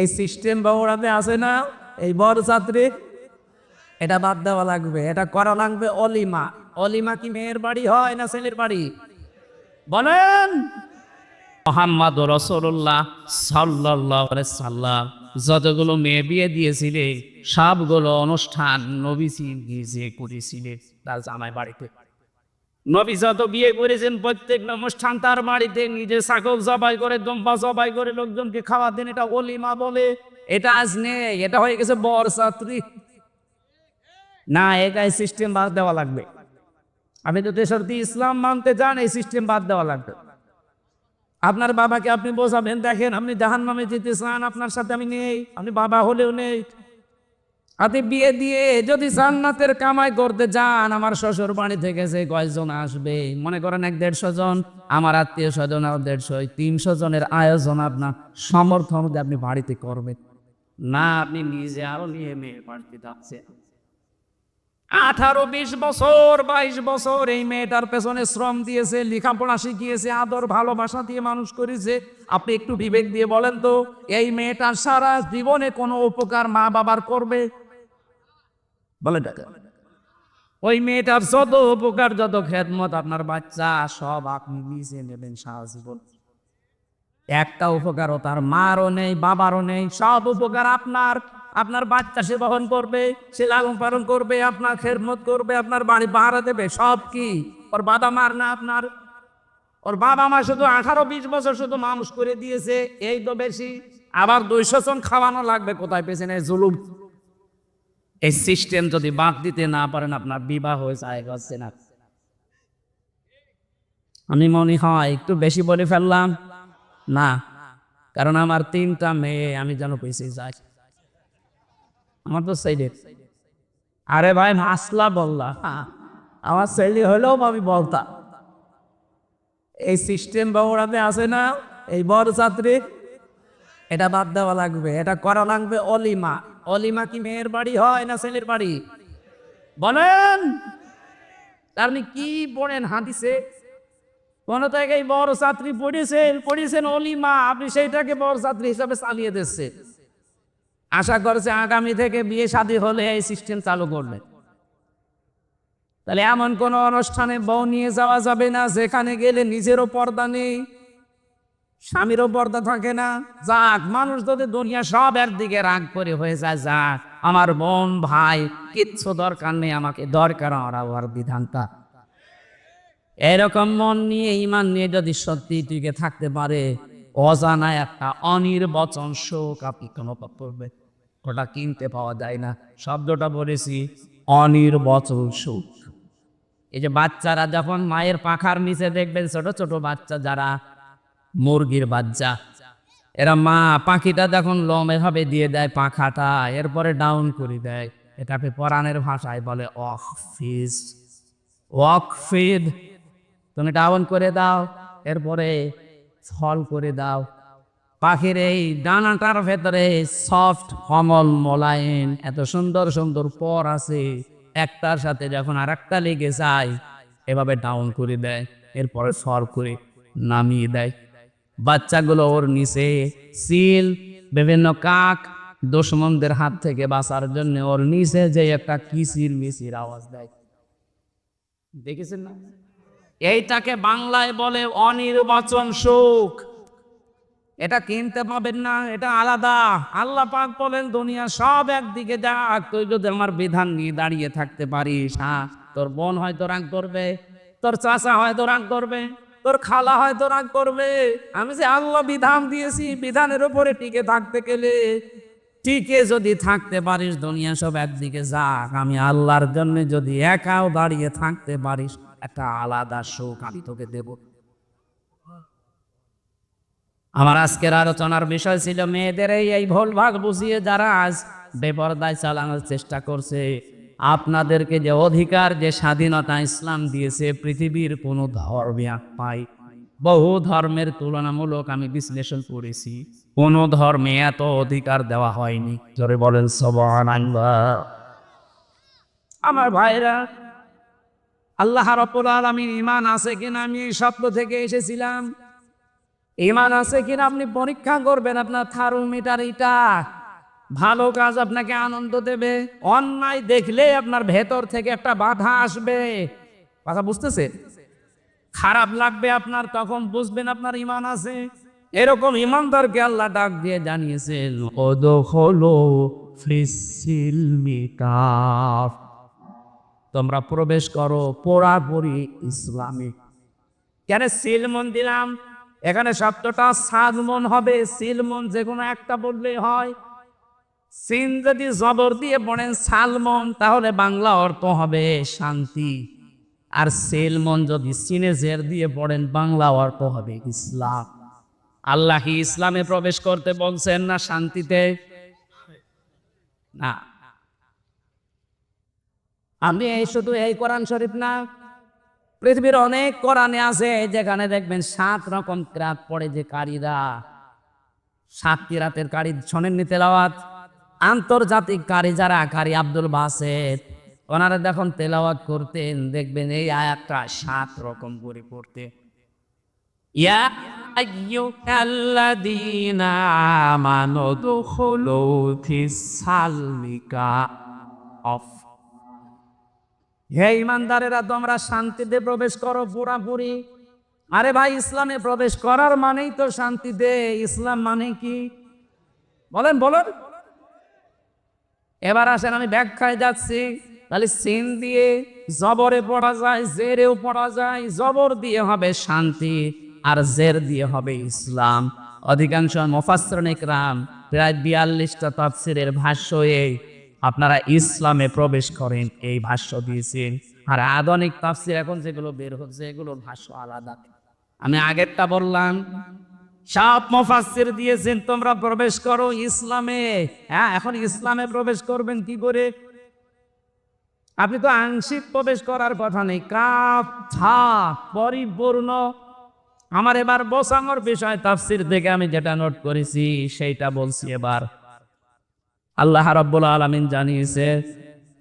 এই সিস্টেম বগুড়াতে আছে না? এই বড় ছাত্রী, এটা বাদ দেওয়া লাগবে, এটা করা লাগবে অলিমা। অলিমা কি মেয়ের বাড়ি হয় না ছেলের বাড়ি? বলেন! মোহাম্মদ রসুল্লাহ সাল্লাহ সাল্লাম যতগুলো মেয়ে বিয়ে দিয়েছিলে, সবগুলো অনুষ্ঠান নবীজি নিজে করেছিলেন তার জামাই বাড়িতে। নবী যত বিয়ে করেছেন, প্রত্যেক অনুষ্ঠান তার বাড়িতে নিজে ছাগল জবাই করে দম্বা জবাই করে, লোকজনকে খাওয়া দেন, এটা অলিমা বলে। এটা আজ নেই, এটা হয়ে গেছে বর ছাত্রী। না একাই সিস্টেম বাদ দেওয়া লাগবে। আপনি তো দেশরতি ইসলাম মানতে চান এই সিস্টেম বাদ দেওয়া লাগবে। আপনার বাবাকে আপনি বোঝাবেন, দেখেন, আপনি জাহান নামে যেতে চান, আপনার সাথে আমি নেই, আপনি বাবা হলেও নেই। আপনি বিয়ে দিয়ে যদি জান্নাতের কামাই করতে যান, আমার শ্বশুর বাড়ি থেকে যে কয়জন আসবে? মনে করেন এক দেড়শো জন, আমার আত্মীয় স্বজন আর দেড়শো তিনশো জনের আয়োজন আপনার সমর্থন আপনি বাড়িতে করবেন। না, আপনি নিজে আরও নিয়ে মেয়ে বাড়িতে যাচ্ছেন। আঠারো, বিশ বছর, বাইশ বছর এই মেয়েটার পেছনে শ্রম দিয়েছে, লেখাপড়া শিখিয়েছে, আদর, ভালোবাসা দিয়ে মানুষ করেছে। আপনি একটু বিবেক দিয়ে বলেন তো, এই মেয়েটার সারা জীবনে কোনো উপকার মা বাবার করবে? বলে টাকা ওই মেয়েটার যত উপকার, যত খেদমত, আপনার বাচ্চা সব আপনি নিজে নেবেন সারা জীবন। একটা উপকারও তার মারও নেই, বাবারও নেই, সব উপকার আপনার। আপনার বাচ্চা সে বহন করবে, সে লালন পালন করবে, আপনার খেদমত করবে, আপনার বাড়ি পাহারা দেবে, সব কি? ওর বাবা মার না আপনার? ওর বাবা মা শুধু আঠারো, বিশ বছর শুধু মানুষ করে দিয়েছে, এই তো বেশি। আবার দুইশো জন খাওয়ানো লাগবে, কোথায় পেছনে জুলুম? এই সিস্টেম যদি বাদ দিতে না পারেন আপনার বিবাহ যায় হচ্ছে না আমি মনে হয় একটু বেশি বলে ফেললাম। না কারণ আমার তিনটা মেয়ে আমি যেন পেয়েছি যাই। আমার তো সাইডে আরে ভাই মাসলা বললা। হ্যাঁ, আমার ছেলে হলেও আমি বলতাম এই সিস্টেম বগুড়াতে আছে না এই বড় ছাত্রী? এটা বাদ দেওয়া লাগবে এটা করা লাগবে অলিমা। অলিমা কি মেয়ের বাড়ি হয় না ছেলের বাড়ি? বলেন। আপনি কি পড়েন হাদিসে? কোন জায়গায় বড় ছাত্রী পড়েছেন পড়েছেন অলিমা, আপনি সেইটাকে বড় ছাত্রী হিসাবে চালিয়ে দিচ্ছে আশা করছে আগামী থেকে বিয়ে শাদী হলে এই সিস্টেম চালু করবে। তাহলে এমন কোন অনুষ্ঠানে বউ নিয়ে যাওয়া যাবে না, যেখানে গেলে নিজেরও পর্দা নেই স্বামীরও পর্দা থাকে না। যাক, মানুষ যদি দুনিয়া সব একদিকে রাগ করে হয়ে যায়, যাক, আমার বোন, ভাই, কিচ্ছু দরকার নেই, আমাকে দরকার আমার আবার বিধানটা। এরকম মন নিয়ে, ইমান নিয়ে যদি সত্যি টিকে থাকতে পারে, অজানা একটা অনির্বচন শোক আপনি কোনো করবে ওটা কিনতে পাওয়া যায় না। শব্দটা বলেছি, অনির্বচন শোক। এই যে বাচ্চারা যখন মায়ের পাখার নিচে দেখবেন, ছোট ছোট বাচ্চা যারা মুরগির বাচ্চা। এরা মা, পাখিটা যখন লম এভাবে দিয়ে দেয় পাখাটা এরপরে ডাউন করে দেয়। এটাকে পরাণের ভাষায় বলে ফিস ওয়াক তুমি ডাউন করে দাও, এরপরে ফল করে দাও। পাখির এই ডানাটার ভেতরে সফট কমল মোলায়েম, এত সুন্দর সুন্দর পর আছে। একটার সাথে যখন আর একটা লেগে যায়, এভাবে ডাউন করে দেয়, এরপরে সর করে নামিয়ে দেয়। বাচ্চাগুলো ওর নিচে সিল, বিভিন্ন কাক দুশ্মনদের হাত থেকে বাঁচার জন্য ওর নিচে যে একটা কিসির মিসির আওয়াজ দেয়। দেখেছেন না? এইটাকে বাংলায় বলে অনির্বাচন সুখ। এটা কিনতে পাবেন না, এটা আলাদা। আল্লাহ পাক বলেন, দুনিয়া সব একদিকে যাক, তুই যদি আমার বিধান নিয়ে দাঁড়িয়ে থাকতে পারিস হ্যাঁ তোর বোন হয়তো রাগ করবে, তোর চাচা হয়তো রাগ করবে। তোর খালা হয়তো রাগ করবে। আমি যে আল্লাহ বিধান দিয়েছি, বিধানের উপরে টিকে থাকতে গেলে, টিকে যদি থাকতে পারিস, দুনিয়া সব একদিকে যাক। আমি আল্লাহর জন্য যদি একাও দাঁড়িয়ে থাকতে পারিস, একটা আলাদা সুখ আমি তোকে দেব। আমার আজকের আলোচনার বিষয় ছিল মেয়েদের এই ভুল ভাগ বুঝিয়ে যারা আজ বেপরদায় চালানোর চেষ্টা করছে। আপনাদেরকে যে অধিকার, যে স্বাধীনতা ইসলাম দিয়েছে, পৃথিবীর কোনো ধর্মে পাই। বহু ধর্মের তুলনামূলক আমি বিশ্লেষণ করেছি। কোনো ধর্মে এত অধিকার দেওয়া হয়নি। জোরে বলেন সবান আমার ভাইরা, আল্লাহ রব্বুল আলামিন ইমান আছে কিনা আমি এই স্বপ্ন থেকে এসেছিলাম। ইমান আছে কিনা আপনি পরীক্ষা করবেন আপনার থার্মোমিটার এটা। ভালো কাজ আপনাকে আনন্দ দেবে, অন্যায় দেখলে আপনার ভেতর থেকে একটা বাধা আসবে। কথা বুঝতেছে? খারাপ লাগবে আপনার, তখন বুঝবেন আপনার ইমান আছে। এরকম ইমানদারকে আল্লাহ ডাক দিয়ে জানিয়েছেন তোমরা প্রবেশ করো পুরাপুরি ইসলামে। কেন সিলমন দিলাম? এখানে শব্দটা সাদমন হবে। সিলমন যে কোনো একটা বললেই হয়। সিন যদি জবর দিয়ে পড়েন সালমন তাহলে বাংলা অর্থ হবে শান্তি। আর সেলমন যদি সিনে জের দিয়ে পড়েন, বাংলা অর্থ হবে ইসলাম। আল্লাহ ইসলামে প্রবেশ করতে বলছেন না শান্তিতে? না। আমি এই শুধু এই কোরআন শরীফ না, পৃথিবীর অনেক কোরআনে আছে যেখানে দেখবেন সাত রকম ক্রাত পড়ে যে কারীরা। সাত কিরাতের কারি শোনেন নিতে তেলাওয়াত? আন্তর্জাতিক কারি যারা, কারি আব্দুল বাসেদ, ওনারা যখন তেলাওয়াত করতেন, দেখবেন এই আয়াতটা সাত রকম করে পড়তে। ইয়া আইয়ুহাল্লাযীনা আমানু দুখুলু ফিস সালমিকা। অফ। হে ইমানদারেরা, তোমরা শান্তিতে প্রবেশ করো পুরাপুরি। আরে ভাই, ইসলামে প্রবেশ করার মানেই তো শান্তিতে। ইসলাম মানে কি? বলেন বলেন। এবার আসেন, আমি ব্যাখ্যায় যাচ্ছি। তাহলে সিন দিয়ে জবরে পড়া যায়, জেরেও পড়া যায়, জবর দিয়ে হবে শান্তি আর জের দিয়ে হবে ইসলাম। অধিকাংশ মোফাসরনিক রাম প্রায় বিয়াল্লিশটা তাফসিরের ভাষ্য এই আপনারা ইসলামে প্রবেশ করেন এই ভাষ্য দিয়েছেন। আর আধুনিক তাফসির এখন যেগুলো বের হচ্ছে, এগুলোর ভাষ্য আলাদা। আমি আগেরটা বললাম সব মুফাসসির দিয়েছেন, তোমরা প্রবেশ করো ইসলামে। হ্যাঁ এখন ইসলামে প্রবেশ করবেন কি করে? আপনি তো আংশিক প্রবেশ করার কথা নেই কাপ ছা, পরিপূর্ণ। আমার এবার বসাঙর বিষয় তাফসির থেকে আমি যেটা নোট করেছি, সেইটা বলছি এবার। আল্লাহ রাব্বুল আলামিন জানিয়েছে,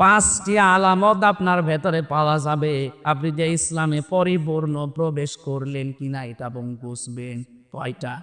পাঁচটি আলামত আপনার ভেতরে পাওয়া যাবে। আপনি যে ইসলামে পরিপূর্ণ প্রবেশ করলেন কিনা, এটা বুঝবেন কয়টা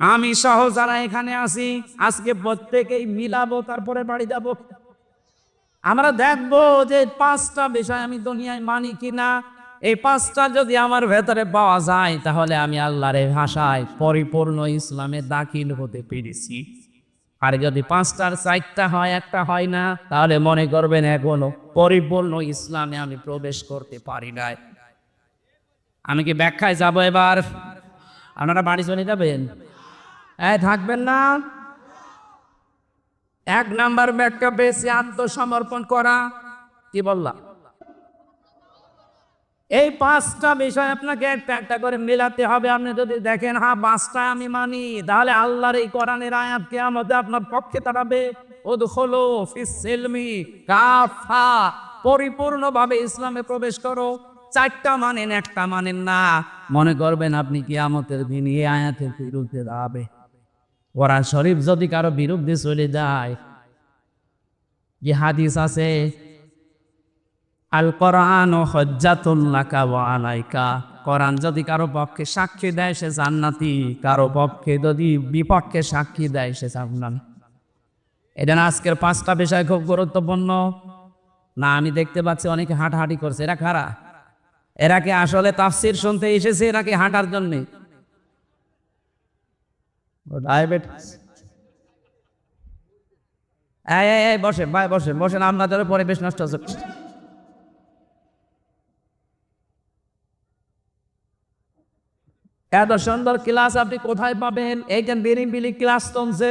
আমি সহ যারা এখানে আছি, আজকে প্রত্যেকেই মিলাবো, তারপরে বাড়ি যাব। আমরা দেখব যে পাঁচটা বিষয় আমি দুনিয়ায় মানি কিনা। এই পাঁচটা যদি আমার ভেতরে পাওয়া যায়, তাহলে আমি আল্লাহর ভাষায় পরিপূর্ণ ইসলামে দাখিল হতে পেরেছি। আর যদি পাঁচটার চারটা হয়, একটা হয় না, তাহলে মনে করবেন এখনও পরিপূর্ণ ইসলামে আমি প্রবেশ করতে পারি নাই। আমি কি ব্যাখ্যায় যাব এবার? আপনারা বাড়ি চলে যাবেন? এই, থাকবেন না? এক নাম্বার ব্যাখ্যা পেয়েছি আত্মসমর্পণ করা। কি বললাম এই পাঁচটা বিষয় আপনাকে একটা একটা করে মেলাতে হবে। আপনি যদি দেখেন হ্যাঁ পাঁচটা আমি মানি, তাহলে আল্লাহর এই কোরআনের আয়াত কেয়ামতে আপনার পক্ষে দাঁড়াবে। ওদখলো ফিসেলমি কাফা, পরিপূর্ণভাবে ইসলামে প্রবেশ করো। চারটা মানেন, একটা মানেন না। মনে করবেন আপনি কিয়ামতের দিন এই আয়াতের বিরুদ্ধে দাঁড়াবে ওরা শরীফ যদি কারও বিরুদ্ধে চলে যায়, যে হাদিস আছে আল কোরআন ও হজ্জাতুল্লাকা ওয়া আলাইকা। কোরআন যদি কারও পক্ষে সাক্ষী দেয়, সে জান্নাতি। কারও পক্ষে যদি বিপক্ষে সাক্ষী দেয়, সে জান্নাতি এটা আজকের পাঁচটা বিষয় খুব গুরুত্বপূর্ণ। না, আমি দেখতে পাচ্ছি অনেকে হাঁটাহাঁটি করছে। এরা খারা এরা কি আসলে তাফসির শুনতে এসেছে এরা কি হাঁটার জন্যে? ডায়াবেটিস এই এই এই বসে ভাই বসে বসেন আপনাদের পরিবেশ নষ্ট হচ্ছে। এত সুন্দর ক্লাস আপনি কোথায় পাবেন? এইটা বিলি ক্লাস চলছে।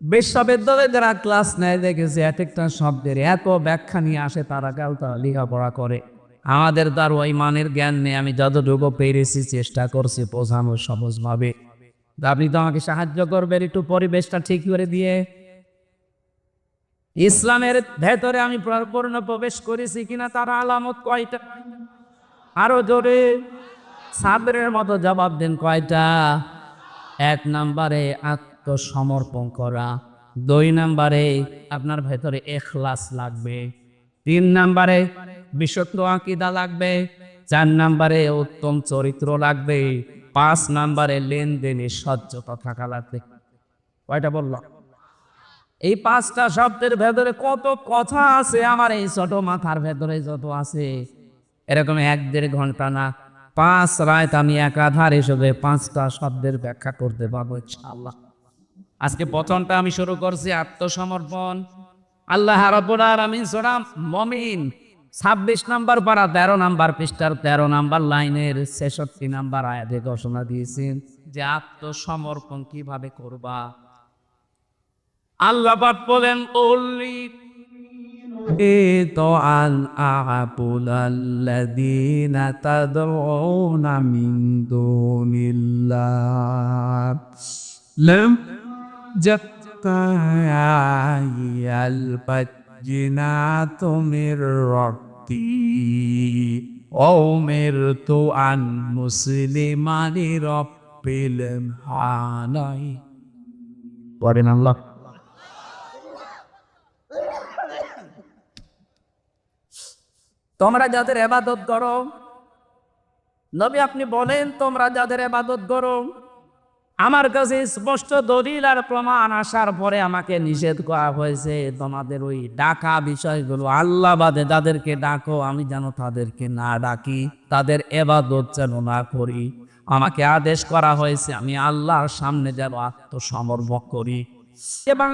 বিশ্ববিদ্যালয়ে যারা ক্লাস নেয় দেখেছে এক একটা শব্দের এত ব্যাখ্যা নিয়ে আসে তারা কাল তারা লেখাপড়া করে। আমাদের তার ওই মানের জ্ঞান নেই আমি যতটুকু পেরেছি চেষ্টা করছি বোঝানো সহজভাবে। আপনি তো আমাকে সাহায্য করবেন একটু পরিবেশটা ঠিক করে দিয়ে। ইসলামের ভেতরে আমি পরিপূর্ণ প্রবেশ করেছি কিনা তার আলামত কয়টা? আরও জোরে। সাবরের মতো জবাব দেন কয়টা? এক নাম্বারে আত্মসমর্পণ করা। দুই নাম্বারে আপনার ভেতরে এখলাস লাগবে। তিন নাম্বারে বিশুদ্ধ আকিদা লাগবে, চার নাম্বারে উত্তম চরিত্র লাগবে, পাঁচ নাম্বারে লেনদেনে স্বচ্ছতা থাকা লাগবে। কয়টা বললাম এই পাঁচটা শব্দের ভেতরে কত কথা আছে, আমার এই ছোট মাথার ভেতরে যত আছে। এরকম এক দেড় ঘণ্টা না, পাঁচ রাত আমি একাধার হিসেবে পাঁচটা শব্দের ব্যাখ্যা করতে পারব ইনশাআল্লাহ। আজকে প্রথমটা আমি শুরু করছি আত্মসমর্পণ। আল্লাহ রাব্বুল আলামিন সূরা মুমিন ছাব্বিশ নাম্বার পারা তেরো নাম্বার পৃষ্ঠার তেরো নাম্বার লাইনের ছেষট্টি নাম্বার আয়াতে ঘোষণা দিয়েছেন যে আত্মসমর্পণ কীভাবে করবা? আল্লাহ বলেন ওলি আন আহাবুলাল্লাযীনা তাদউনা মিন দুনিল্লাহ। লাম জাত্তা আল البينات من ربي وأمرت أن مسلما لرب العالمين বলেন আল্লাহ তোমরা যাদের এবাদত করো নবী আপনি বলেন তোমরা যাদের এবাদত করো আমার কাছে স্পষ্ট দলিল আর প্রমাণ আসার পরে আমাকে নিষেধ করা হয়েছে, তোমাদের ওই ডাকা বিষয়গুলো আল্লাহ বাদে যাদেরকে ডাকো, আমি যেন তাদেরকে না ডাকি, তাদের এবাদত যেন না করি। আমাকে আদেশ করা হয়েছে, আমি আল্লাহর সামনে যেন আত্মসমর্পণ করি। এবং